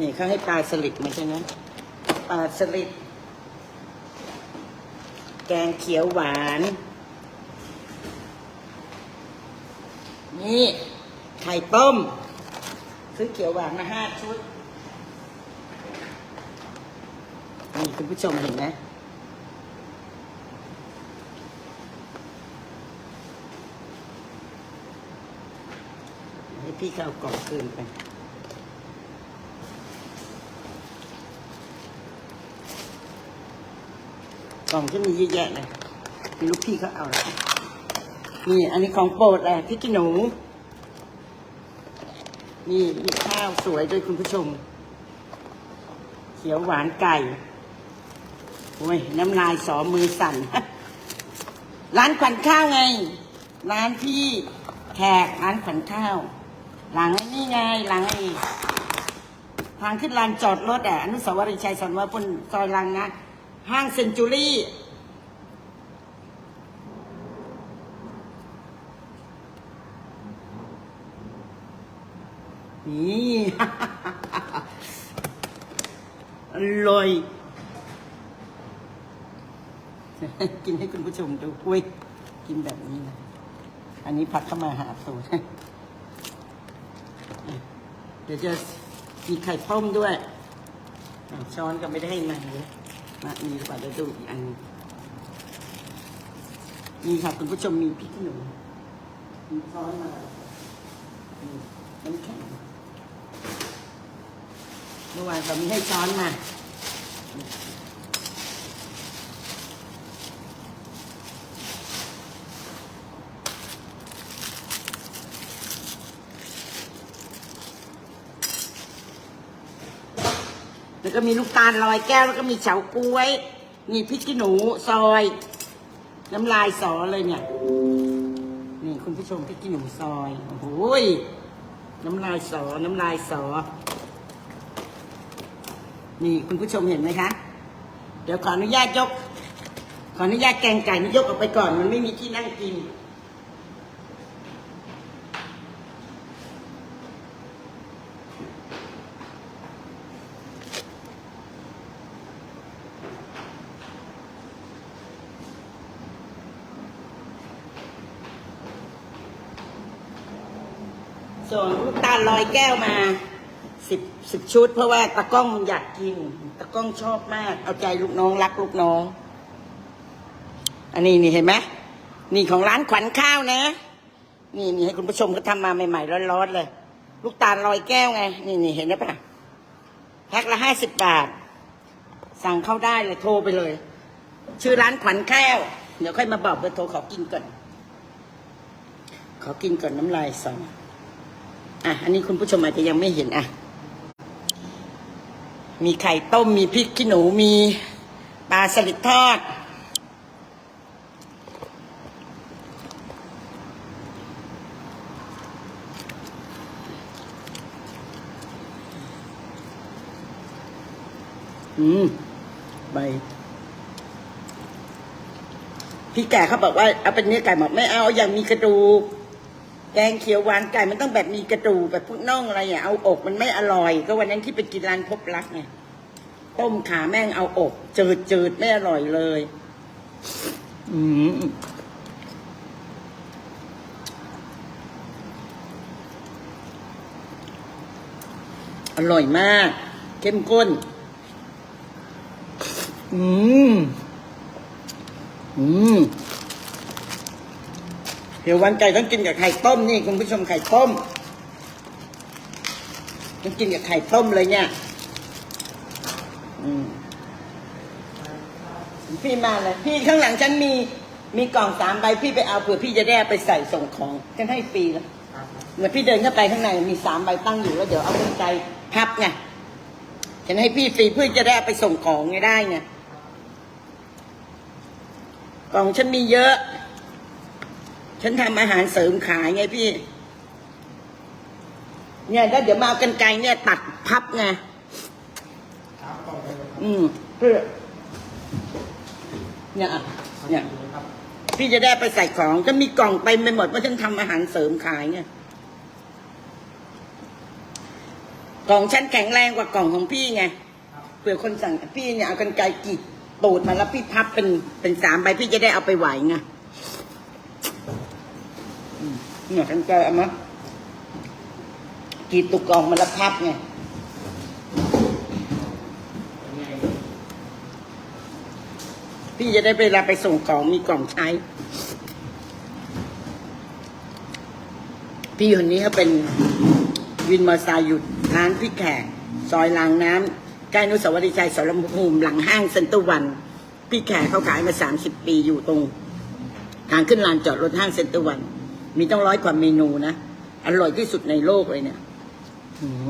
นี่เขาให้ปลาสลิดมาใช่ไหมปลาสลิด แกงเขียวหวาน นี่ ไข่ต้ม ซื้อเขียวหวานมาห้าชุด นี่คุณผู้ชมเห็นไหมให้พี่เขาเอากล่องคืนไป กล่องที่มีเยอะแยะเลยม่รู้พี่เขาเอาอะไรนี่อันนี้ของโปรดแหละพี่กิหนู นี่มีข้าวสวยด้วยคุณผู้ชม เขียวหวานไก่โอ้ยน้ำลายสอมือสั่น ร้านขวัญข้าวไง ร้านพี่แขกร้านขวัญข้าว หลังไอ้นี่ไงหลังไอ้ทางขึ้นลานจอดรถอะอนุสาวรีย์ชัยสนวพลซอยลังนะ ห้างเซนจูรี่นี่อร่อยกินให้คุณผู้ชมดูอุ้ย กินแบบนี้นะ อันนี้ผัดเข้ามาหาสูตรเดี๋ยวจะมีไข่ต้มด้วย ช้อนก็ไม่ได้ให้มาเลย มามีดีกว่าดี๋ยวดูอีกอันนี่ค่ะคุณผู้ชมมีพริกหนูมีช้อนมาน้ำแข็งเมื่อวานเรามีให้ช้อนมา แล้วก็มีลูกตาลลอยแก้วแล้วก็มีเฉาก๊วย มีพริกขี้หนูซอย น้ำลายสอเลยเนี่ย นี่คุณผู้ชมพริกขี้หนูซอย โอ้โหยน้ำลายสอ น้ำลายสอ นี่คุณผู้ชมเห็นไหมคะ เดี๋ยวขออนุญาตยก ขออนุญาตแกงไก่นี่ยกออกไปก่อน มันไม่มีที่นั่งกิน ส่งลูกตาลลอยแก้วมาสิบสิบชุด เพราะว่าตะก้องมันอยากกิน ตะก้องชอบมาก เอาใจลูกน้องรักลูกน้อง อันนี้นี่เห็นไหมนี่ของร้านขวัญข้าวนะ นี่นี่ให้คุณผู้ชมก็ทำมาใหม่ๆร้อนๆเลย ลูกตาลลอยแก้วไง นี่นี่เห็นไหมปะแพ็คละห้าสิบบาท สั่งเข้าได้เลยโทรไปเลย ชื่อร้านขวัญข้าวเดี๋ยวค่อยมาบอกเบอร์โทรขอกินก่อน ขอกินก่อนน้ำลายสอง อะ อันนี้คุณผู้ชมอาจจะยังไม่เห็นอะ มีไข่ต้ม มีพริกขี้หนู มีปลาสลิดทอด อืม ใบพี่แก่เขาบอกว่าเอาเป็นเนื้อไก่หมดไม่เอาอย่างมีกระดูก แกงเขียวหวานไก่มันต้องแบบมีกระดูกแบบพวกน่องอะไรอะเอาอกมันไม่อร่อย ก็วันนั้นที่ไปกินร้านพบรักไงต้มขาแม่งเอาอกจืดจืดไม่อร่อยเลย อืมอร่อยมาก เข้มข้น อืม อืม ดี๋ยววันไก่ต้องกินกับไข่ต้มนี่คุณผู้ชมไข่ต้ม ต้องกินกับไข่ต้มเลยเนี่ยพี่มาเลย พี่ข้างหลังฉันมี มีกล่องสามใบพี่ไปเอาเผื่อพี่จะได้ไปใส่ส่งของฉันให้ฟรีเลยเมื่อพี่เดินเข้าไปข้างในมีสามใบตั้งอยู่แล้วเดี๋ยวเอากรรไกรพับไงฉันให้พี่ฟรีเพื่อจะได้ไปส่งของไงได้ไงกล่องฉันมีเยอะ ฉันทำอาหารเสริมขายไงพี่ เนี่ยแล้วเดี๋ยวมาเอากันไกรเนี่ยตัดพับไงอืมเพื่อเนี่ยอะเนี่ย พี่จะได้ไปใส่ของจะมีกล่องไปไม่หมดเพราะฉันทำอาหารเสริมขายไงกล่องฉันแข็งแรงกว่ากล่องของพี่ไงเผื่อคนสั่งพี่เนี่ยเอากันไกรกรีดตูดมาแล้วพี่พับเป็นเป็นสามใบพี่จะได้เอาไปไหวไง เนี่ยกันไกรเอามากรีดตุกกองมาแล้วพับไงพี่จะได้เวลาไปส่งกล่องมีกล่องใช้ พี่คนนี้เขาเป็นวินมอเตอร์ไซค์อยู่ร้านพี่แขกซอยรางน้ำใกล้นุสาวรีย์ชัยสรภูมิหลังห้างเซ็นเตอร์วัน พี่แขกเขาขายมาสามสิบปีอยู่ตรง ทางขึ้นลานจอดรถห้างเซ็นเตอร์วัน มีต้องร้อยกว่าเมนูนะ อร่อยที่สุดในโลกเลยเนี่ยอืม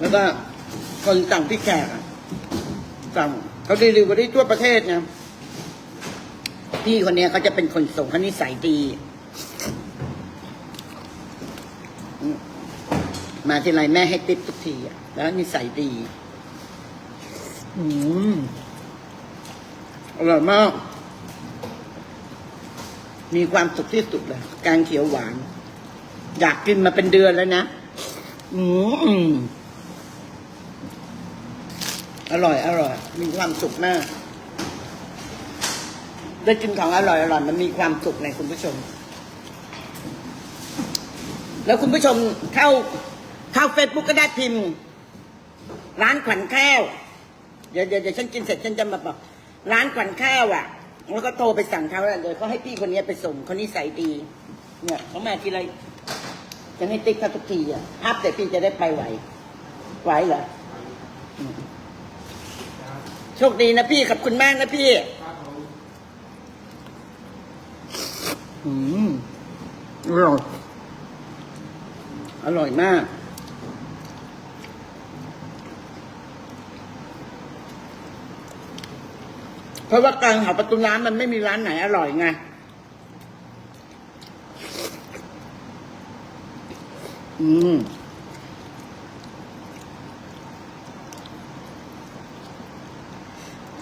แล้วก็คนสั่งพี่แขกอะสั่งเขารีวิวได้ทั่วประเทศนะพี่คนเนี้ยเขาจะเป็นคนส่งเขานิสัยดีอืมมาทีไรแม่ให้ติปทุกทีอะแล้วนิสัยดี อืมอร่อยมาก มีความสุขที่สุดเลยแกงเขียวหวาน อยากกินมาเป็นเดือนแล้วนะ อืมอร่อย อร่อย มีความสุขมาก ได้กินของอร่อยอร่อยมันมีความสุขในคุณผู้ชม แล้วคุณผู้ชมเข้าเข้าเฟซบุ๊กก็ได้พิมพ์ ร้านขวัญข้าวเดี๋ยวเดี๋ยวเดี๋ยวฉันกินเสร็จฉันจะมาบอก ร้านขวัญข้าวอะ แล้วก็โทรไปสั่งเขาแล้วเดี๋ยวเขาให้พี่คนนี้ไปส่งเขานิสัยดี เนี่ยเขามาทีไรจะให้ติ๊กเขาทุกทีอะฮับแต่พี่จะได้ไปไหว ไหวเหรอโชคดีนะพี่ขอบคุณมากนะพี่อืมอร่อยอร่อยมาก เพราะว่ากลางหาประตูน้ำมันไม่มีร้านไหนอร่อยไงอืม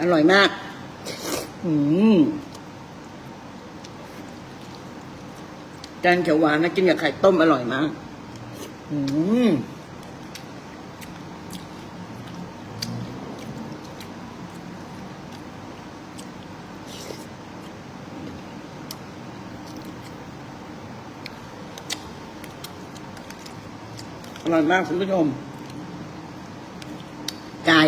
อร่อยมาก อืมแกงเขียวหวานนะกินกับไข่ต้มอร่อยมาก อืม อร่อยมากคุณผู้ชมไก่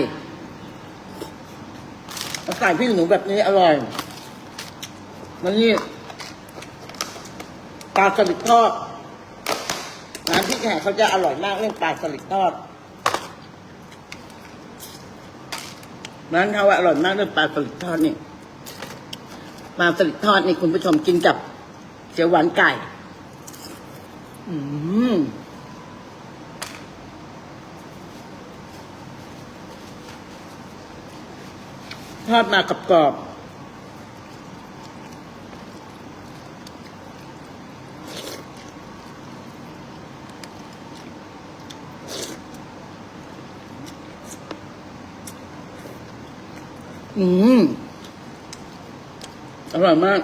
แล้วไก่พี่หนูแบบนี้อร่อยมันนี่ปลาสลิดทอดร้านพี่แขกเขาจะอร่อยมากเรื่องปลาสลิดทอดร้านเขาอะอร่อยมากเรื่องปลาสลิดทอดนี่ปลาสลิดทอดนี่คุณผู้ชมกินกับเจียวหวานไก่ อืม ทอดมากับกรอบอืม อร่อยมาก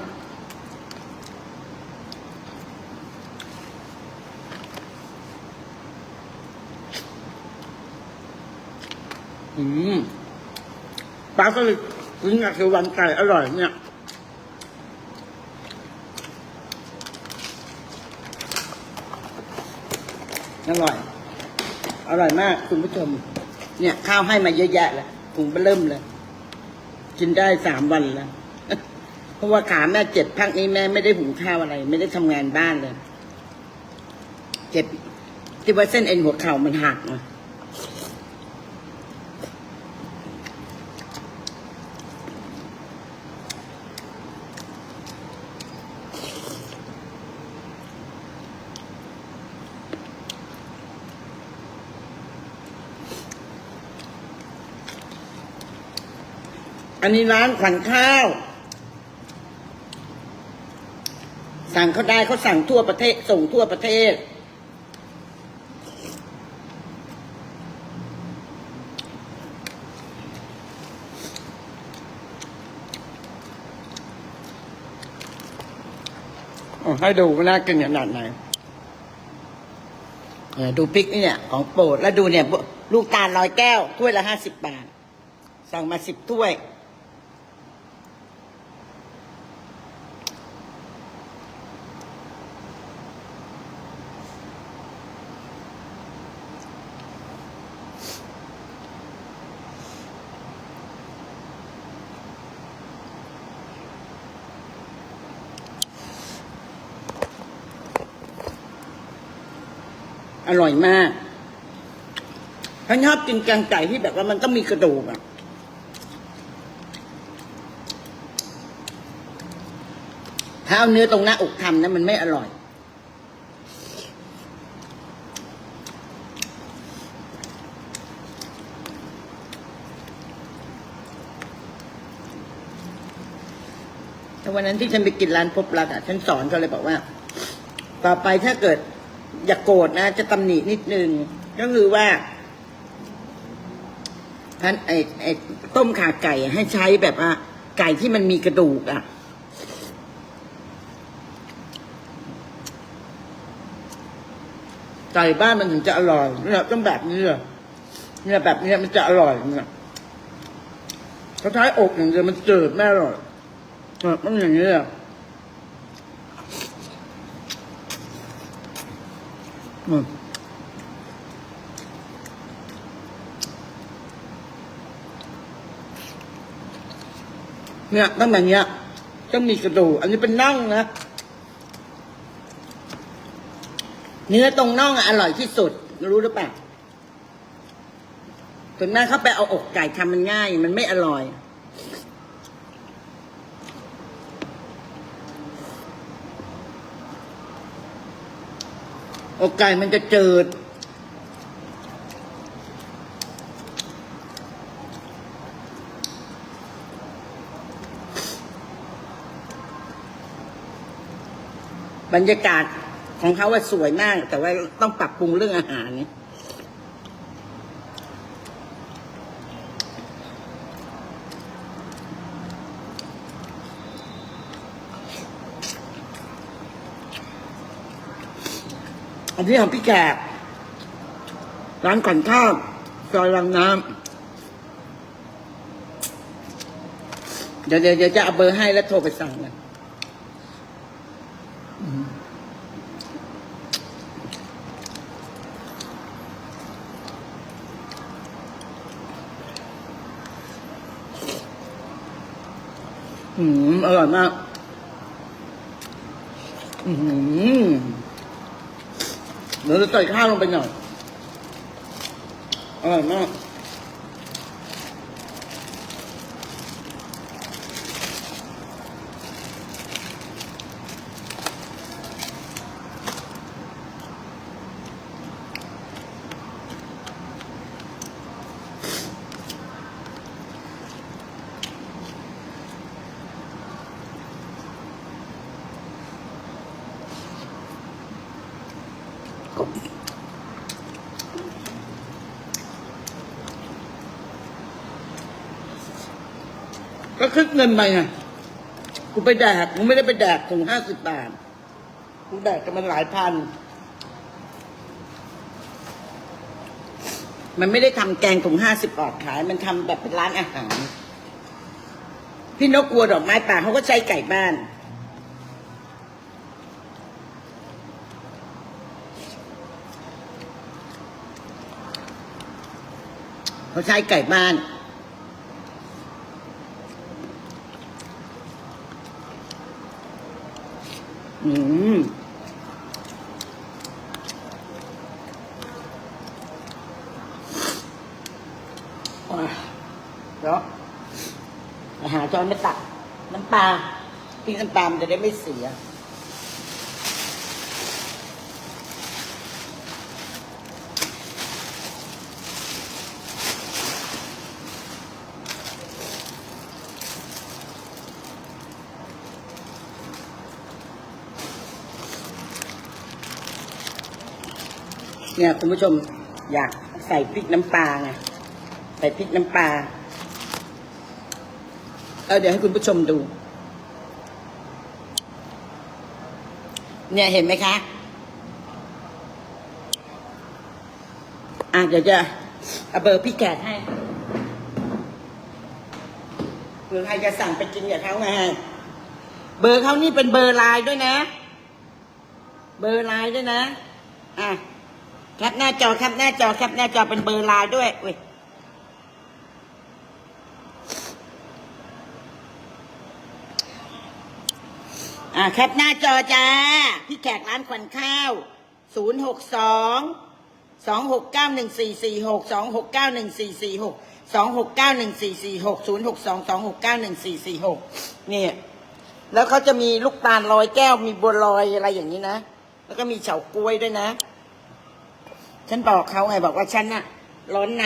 อืมปลาสลิด นกับเขียวหวานไก่อร่อยเนี่ยอร่อย อร่อยมากคุณผู้ชม เนี่ย ข้าวให้มาเยอะแยะเลยถุงเริ่มเลย กินได้สามวันแล้ว เพราะว่าขาแม่เจ็บพักนี้แม่ไม่ได้หุงข้าวอะไร ไม่ได้ทำงานบ้านเลย เจ็บที่ว่าเส้นเอ็นหัวเข่ามันหักมา นนี้ร้านขวัญข้าว สั่งเขาได้เขาสั่งทั่วประเทศ ส่งทั่วประเทศ ให้ดูว่าน่ากินขนาดไหนดูพริกนี่เนี่ย ของโปรดแล้วดูเนี่ย ลูกตาลร้อยแก้วถ้วยละห้าสิบบาท สั่งมาสิบถ้วย อร่อยมากฉันชอบกินแกงไก่ที่แบบว่ามันต้องมีกระดูกอะถ้าเอาเนื้อตรงหน้าอกทำนะมันไม่อร่อย แต่วันนั้นที่ฉันไปกินร้านพบรักอะฉันสอนเขาเลยบอกว่า ต่อไปถ้าเกิด อย่ากโกรธนะ จะตำหนินิดนึง ก็คือว่าท่านไอไอต้มขาไก่ให้ใช้แบบว่าไก่ที่มันมีกระดูกอะ ไก่บ้านมันถึงจะอร่อยเนี่ยต้องแบบนี้เลยเนี่ยแบบนี้มันจะอร่อยเนี่ยถ้าท้ายอกอย่างเดียวมันเจิดไม่อร่อยเนี่ยต้องอย่างนี้อะ อืมเนี่ยต้องแบบเนี้ยต้องมีกระดูกอันนี้เป็นน่องนะเนื้อตรงน่องอะอร่อยที่สุด รู้หรือเปล่าถึงแม้เขาไปเอาอกไก่ทำมันง่าย มันไม่อร่อย อกไก่มันจะจืด บรรยากาศของเขาว่าสวยมาก แต่ว่าต้องปรับปรุงเรื่องอาหารนี่ อันนี้ของพี่แขกร้านก่อนข้าวซอยวังน้ำเดี๋ยวเดี๋ยวเดี๋ยวจะเอาเบอร์ให้แล้วโทรไปสั่งกันอืม อร่อยมาก อืม เดี๋ยวจะใส่ข้าวลงไปหน่อยอร่อยมาก คิดเงินไปไงกูไปแดกกูไม่ได้ไปแดกถึงห้าสิบบาทกูแดกกันมันหลายพัน มันไม่ได้ทำแกงถุงห้าสิบบาทขาย มันทำแบบเป็นร้านอาหาร พี่นกกลัวดอกไม้ป่าเขาก็ใช้ไก่บ้านเขาใช้ไก่บ้าน อืมเดี๋ยวหาจอนไม่ตักน้ำปลาพี่น้ำปลามันจะได้ไม่เสีย เนี่ยคุณผู้ชมอยากใส่พริกน้ำปลาไงใส่พริกน้ำปลาเออเดี๋ยวให้คุณผู้ชมดู เนี่ยเห็นไหมคะอะเดี๋ยวจะเอาเบอร์พี่แขกให้เผื่อใครจะสั่งไปกินกับเขาไงเบอร์เขานี่เป็นเบอร์ไลน์ด้วยนะ เบอร์ไลน์ด้วยนะ อะ แคปหน้าจอแคปหน้าจอแคปหน้าจอเป็นเบอร์ไลน์ด้วยเว้ยอ่าแคปหน้าจอจ้า พี่แขกร้านขวัญข้าวศูนย์หกสองสองหกเก้าหนึ่งสี่สี่หกสองหกเก้าหนึ่งสี่สี่หกสองหกเก้าหนึ่งสี่สี่หกศูนย์หกสองสองหกเก้าหนึ่งสี่สี่หกนี่แล้วเขาจะมีลูกตาลลอยแก้วมีบัวลอยอะไรอย่างนี้นะ แล้วก็มีเฉาก๊วยด้วยนะ ฉันบอกเขาไงบอกว่าฉันน่ะ ร้อนใน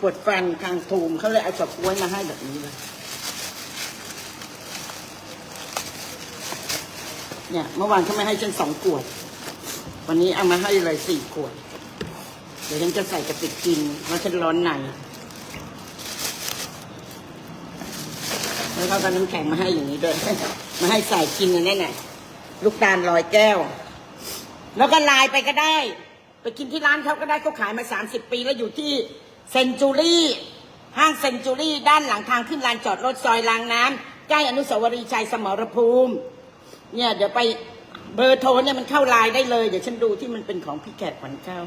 ปวดฟันทางทูมเขาเลยเอาเฉาก๊วยมาให้แบบนี้เลยเนี่ยเมื่อวานเขาไม่ให้ฉันสองขวด วันนี้เอามาให้เลยสี่ขวด เดี๋ยวฉันจะใส่กระติกกินเพราะฉันร้อนในแล้วเขาก็น้ำแข็งมาให้อย่างนี้ด้วย มาให้ใส่กินอย่างนั้นน่ะลูกตาลลอยแก้ว แล้วก็ลน์ไปก็ได้ ไปกินที่ร้านเขาก็ได้เขาขายมาสามสิบปีแล้วอยู่ที่เซนจูรี่ห้างเซนจูรี่ด้านหลังทางขึ้นลานจอดรถซอยรางน้ำใกล้อนุสาวรีย์ชัยสมรภูมิ เนี่ยเดี๋ยวไปเบอร์โทรเนี่ยมันเข้าไลน์ได้เลย เดี๋ยวฉันดูที่มันเป็นของพี่แขกขวัญข้า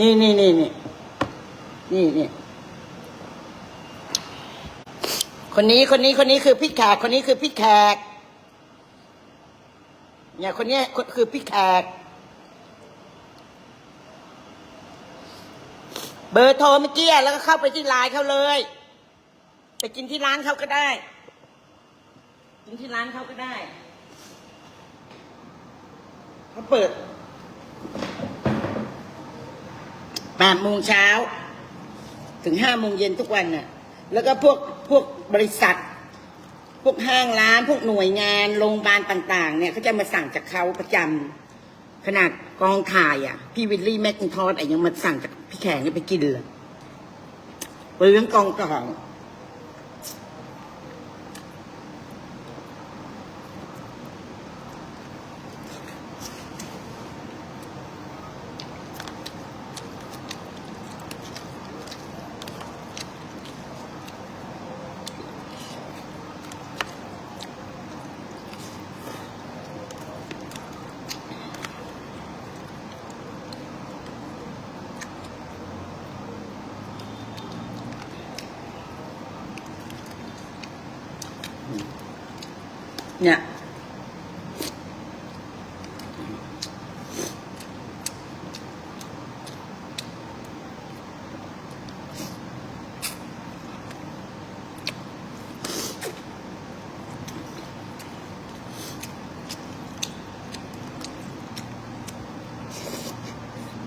นี่นี่นี่นี่นี่นี่คนนี้คนนี้คนนี้คือพี่แขก คนนี้คือพี่แขก เนี่ยคนนี้คือพี่แขก เบอร์โทรเมื่อกี้แล้วก็เข้าไปที่ไลน์เขาเลย ไปกินที่ร้านเขาก็ได้ กินที่ร้านเขาก็ได้เขาเปิด แปดโมงเช้า ถึงห้าโมงเย็นทุกวันน่ะ แล้วก็พวกพวกบริษัท พวกห้างร้าน พวกหน่วยงานโรงพยาบาลต่าง ๆ เนี่ยเขาจะมาสั่งจากเขาประจำขนาดกองถ่ายอะ พี่วิลลี่แม็กินทอสอะยังมาสั่งจากพี่แขกนี่ไปกินเลยเรื่องกองถ่ายเนี่ย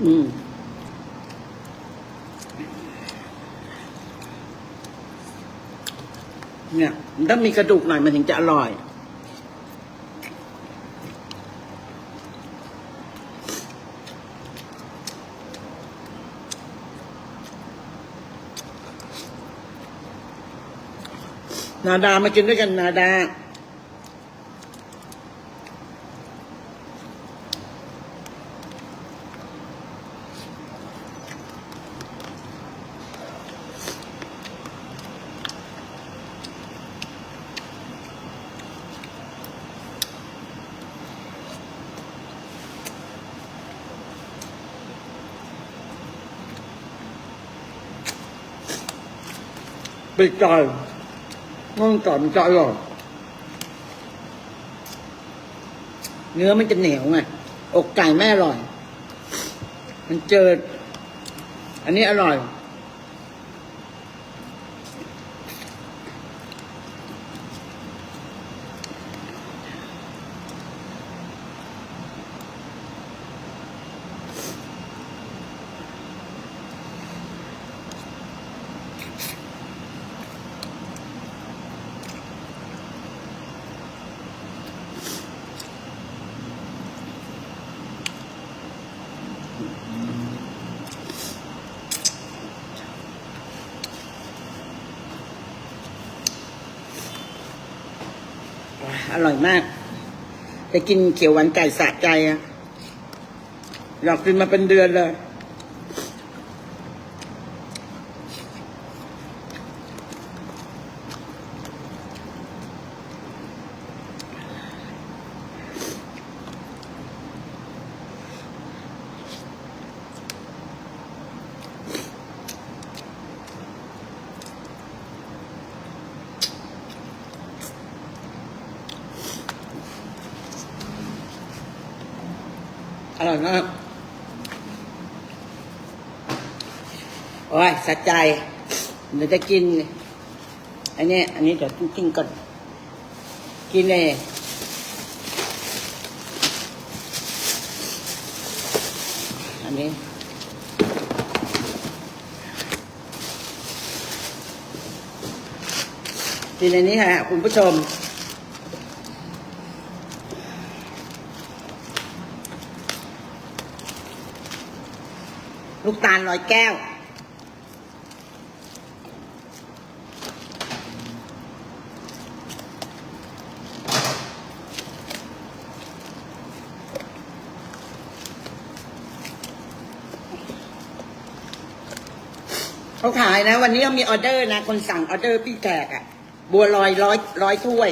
อืมเนี่ยต้องมีกระดูกหน่อยมันถึงจะอร่อยนาดามากินด้วยกันนาดา ไปจอยมันก่อนมันจะอร่อยเนื้อมันจะเหนียวไงอกไก่ไม่อร่อย มันเจออันนี้อร่อย อร่อยมากไปกินเขียวหวานไก่สะใจอะอยากกินมาเป็นเดือนเลย อร่อยมาก โอ้ย สะใจเดี๋ยวจะกิน อันนี้ อันนี้เดี๋ยวกินก่อน กินเลยอันนี้กินอันนี้ค่ะคุณผู้ชมลูกตาลลอยแก้ว เขาขายนะ วันนี้มีออเดอร์นะ คนสั่งออเดอร์พี่แขกอะบัวลอยร้อยร้อยถ้วย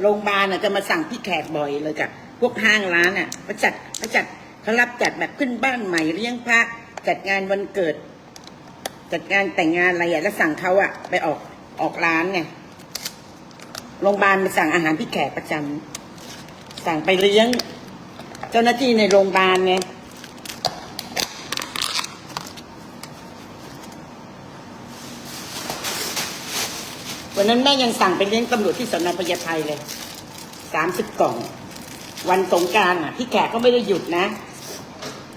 โรงพยาบาลน่ะจะมาสั่งพี่แขกบ่อยเลยกับพวกห้างร้านอะเขาจัดเขาจัดเขารับจัดแบบขึ้นบ้านใหม่เลี้ยงพระจัดงานวันเกิด จัดงานแต่งงานอะไรอะแล้วสั่งเขาอะไปออกออกร้านเนี่ยโรงพยาบาลมาสั่งอาหารพี่แขกประจำสั่งไปเลี้ยง เจ้าหน้าที่ในโรงพยาบาลไง วันนั้นแม่ยังสั่งไปเลี้ยงตำรวจที่สนพญาไทเลยสามสิบกล่อง วันสงการอะ พี่แขกก็ไม่ได้หยุดนะ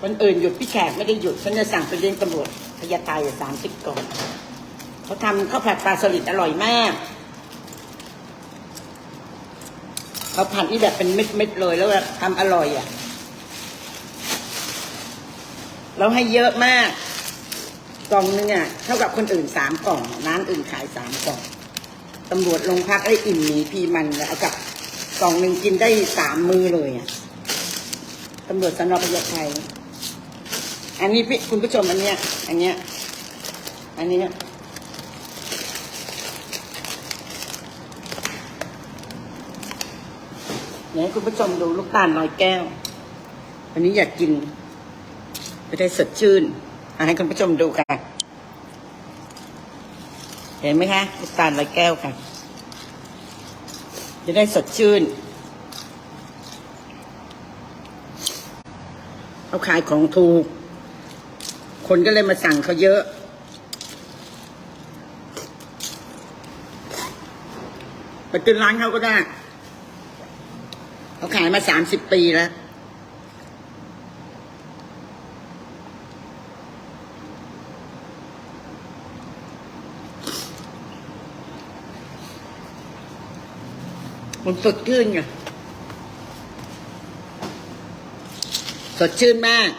วันอื่นหยุดพี่แขกไม่ได้หยุด ฉันจะสั่งไปเลี้ยงตำรวจพญาไทสามสิบกล่องเขาทำข้าวผัดปลาสลิดอร่อยมากเขาผัดนี่แบบเป็นเม็ดๆเลยแล้วแบบทำอร่อยอะแล้วให้เยอะมาก กล่องนึงอะเท่ากับคนอื่นสามกล่องร้านอื่นขายสามกล่อง ตำรวจโรงพักได้อิ่มหนีพีมันเลยเอากับกล่องหนึ่งกินได้สามมือเลยอะตำรวจสนพญาไทยอันนี้พี่คุณผู้ชมอันเนี้ย อันเนี้ย อันเนี้ยเดี๋ยวให้คุณผู้ชมดูลูกตาลลอยแก้วอันนี้อยากกินจะได้สดชื่นให้คุณผู้ชมดูค่ะ เห็นไหมคะลูกตาลลอยแก้วค่ะ จะได้สดชื่นเขาขายของถูก คนก็เลยมาสั่งเขาเยอะ ไปกินร้านเขาก็ได้ เขาขายมาสามสิบปีแล้ว มันสดชื่นไงสดชื่นมาก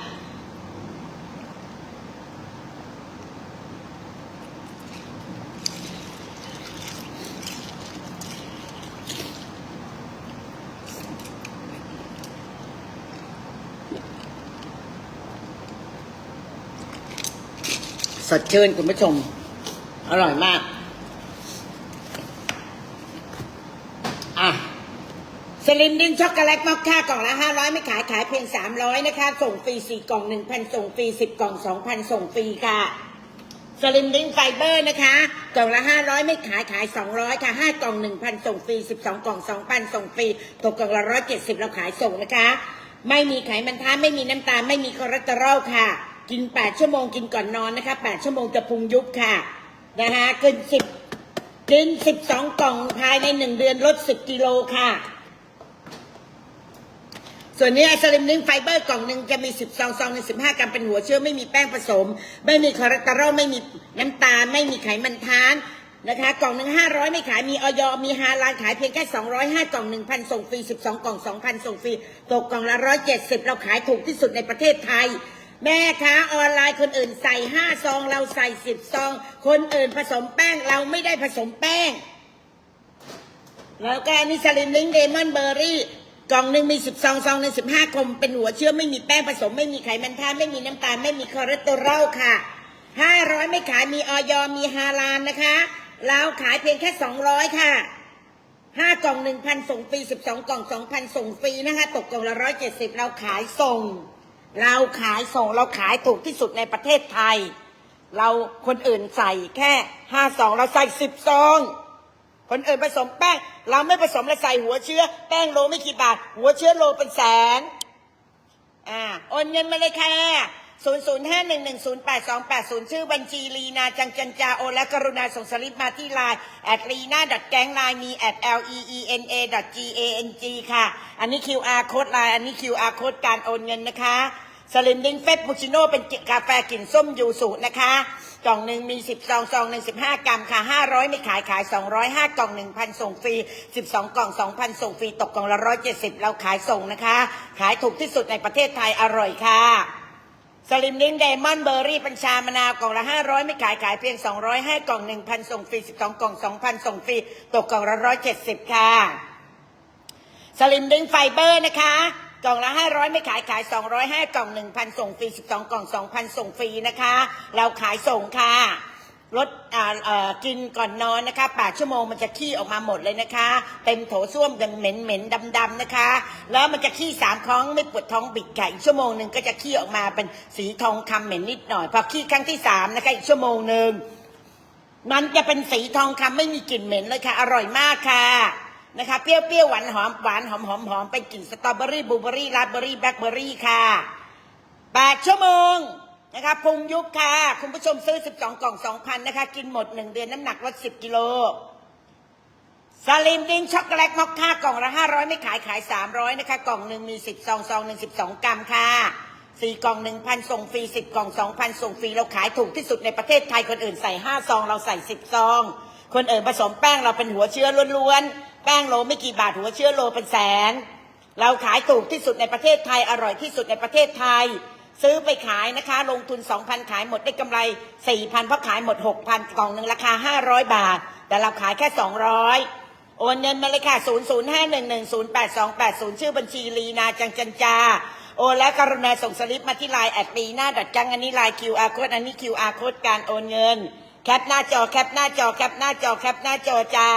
สดชื่นคุณผู้ชม อร่อยมาก อะ ส ลิมดิ้งช็อกโกแลตมอคค่ากล่องละห้าร้อยไม่ขายขายเพียงสามร้อยนะคะ ส่งฟรีสี่กล่องหนึ่งพันส่งฟรีสิบกล่องสองพันส่งฟรีค่ะสลิมดิ้งไฟเบอร์นะคะ กล่องละห้าร้อยไม่ขายขายสองร้อยค่ะห้ากล่องหนึ่งพันส่งฟรีสิบสองกล่องสองพันส่งฟรีตกกล่องละร้อยเจ็ดสิบเราขายส่งนะคะ ไม่มีไขมันท้าไม่มีน้ำตาล ไม่มีคอเลสเตอรอลค่ะ กินแปดชั่วโมงกินก่อนนอนนะคะแปดชั่วโมงจะพุงยุบค่ะ นะคะกินสิบกินสิบสองกล่องภายในหนึ่งเดือนลดสิบกิโลค่ะ ส่วนนี้สลิมนิ่งไฟเบอร์กล่องหนึ่งจะมีสิบซองซองหนึ่งสิบห้ากรัมเป็นหัวเชื้อไม่มีแป้งผสม ไม่มีคอเลสเตอรอลไม่มีน้ำตาล ไม่มีไขมันทานนะคะกล่องหนึ่งห้าร้อยไม่ขายมีออยมีฮาลานขายเพียงแค่สองร้อยห้ากล่องหนึ่งพันส่งฟรีสิบสองกล่องสองพันส่งฟรีตกกล่องละร้อยเจ็ดสิบเราขายถูกที่สุดในประเทศไทย แม่ค้าออนไลน์คนอื่นใส่ห้าซองเราใส่สิบซอง คนอื่นผสมแป้งเราไม่ได้ผสมแป้ง แล้วก็นนี้สลิมลิงเดมอนเบอร์รี่ กล่องหนึ่งมีสิบซองซองหนึ่งสิบห้ากลมเป็นหัวเชื้อไม่มีแป้งผสมไม่มีไขมันทานไม่มีน้ำตาลไม่มีคอเลสเตอรอลค่ะห้าร้อยไม่ขายมีออยมีฮาลานนะคะเราขายเพียงแค่สองร้อยค่ะห้ากล่องหนึ่งพันส่งฟรีสิบสองกล่องสองพันส่งฟรีนะคะ ตกกล่องละร้อยเจ็ดสิบเราขายส่ง เราขายส่งเราขายถูกที่สุดในประเทศไทย เราคนอื่นใส่แค่ห้าซองเราใส่สิบซอง คนอื่นผสมแป้ง เราไม่ผสมเราใส่หัวเชื้อ แป้งโลไม่กี่บาท หัวเชื้อโลเป็นแสน อ่าโอนเงินมาเลยค่ะศูนย์ศูนย์ห้าหนึ่งหนึ่งศูนย์แปดสองแปดศูนย์ชื่อบัญชีลีนาจังจันจาโอและกรุณาส่งสลิปมาที่ไลน์แอดลีนาดัดแก๊งไลน์มีแอด l e e n a g a n g ค่ะ อันนี้ QR code ไลน์อันนี้ QR code การโอนเงินนะคะ สลิมดิงเฟสปูชิโน่เป็นกาแฟกลิ่นส้มยูสุนะคะ กล่องหนึ่งมีสิบซองซองหนึ่งสิบห้ากรัมค่ะห้าร้อยไม่ขายขายสองร้อยห้ากล่องหนึ่งพันส่งฟรีสิบสองกล่องสองพันส่งฟรีตกกล่องละร้อยเจ็ดสิบเราขายส่งนะคะ ขายถูกที่สุดในประเทศไทยอร่อยค่ะสลิมลิงไดมอนด์เบอร์รี่ปัญชามะนาวกล่องละ 500 ไม่ขายขายเพียง 200ให้กล่อง 1,000 ส่งฟรี 12 กล่อง 2,000 ส่งฟรี ตกกล่องละ 170 ค่ะ สลิมลิงไฟเบอร์นะคะ กล่องละ500ไม่ขายขาย200ให้กล่อง1,000ส่งฟรี12กล่อง2,000ส่งฟรีนะคะ เราขายส่งค่ะลดอ่ากินก่อนนอนนะคะแปดชั่วโมงมันจะขี้ออกมาหมดเลยนะคะ เต็มโถส้วมยังเหม็นเหม็นดำดำนะคะ แล้วมันจะขี้สามครั้งไม่ปวดท้องบิดไก่อีกชั่วโมงหนึ่งก็จะขี้ออกมาเป็นสีทองคำเหม็นนิดหน่อย พอขี้ครั้งที่สามนะคะอีกชั่วโมงหนึ่งมันจะเป็นสีทองคำไม่มีกลิ่นเหม็นเลยค่ะ อร่อยมากค่ะ นะคะเปรี้ยวๆหวานหอมหวานหอมหอมหอมเป็นกลิ่นสตรอเบอรี่บลูเบอรี่ราสเบอรี่แบล็คเบอรี่ค่ะแปดชั่วโมงนะคะพุงยุบค่ะ คุณผู้ชมซื้อ 12 กล่อง 2,000 นะคะ กินหมด 1 เดือนน้ำหนักลด 10 กิโลสลิมดิงช็อกโกแลตมอคค่ากล่องละ 500 ไม่ขายขาย 300 นะคะ กล่องหนึ่งมี 10 ซองซองหนึ่ง12 กรัมค่ะสี่กล่อง 1,000 ส่งฟรี 10 กล่อง 2,000 ส่งฟรี เราขายถูกที่สุดในประเทศไทยคนอื่นใส่ 5 ซอง เราใส่ 10 ซอง คนอื่นผสมแป้งเราเป็นหัวเชื้อล้วนๆ แป้งโลไม่กี่บาทหัวเชื้อโลเป็นแสน เราขายถูกที่สุดในประเทศไทยอร่อยที่สุดในประเทศไทย ซื้อไปขายนะคะ ลงทุน 2,000 ขายหมดได้กำไร 4,000เพราะขายหมด 6,000กล่องหนึ่งราคา 500 บาท แต่เราขายแค่ 200 โอนเงินมาเลยค่ะ 005110828ชื่อบัญชีลีนาจังจันจาโอนและกรุณาส่งสลิปมาที่ไลน์แอดลีนาดัดจังอันนี้ไลน์ QR code อันนี้ QR code การโอนเงิน แคปหน้าจอแคปหน้าจอแคปหน้าจอแคปหน้าจอจ้า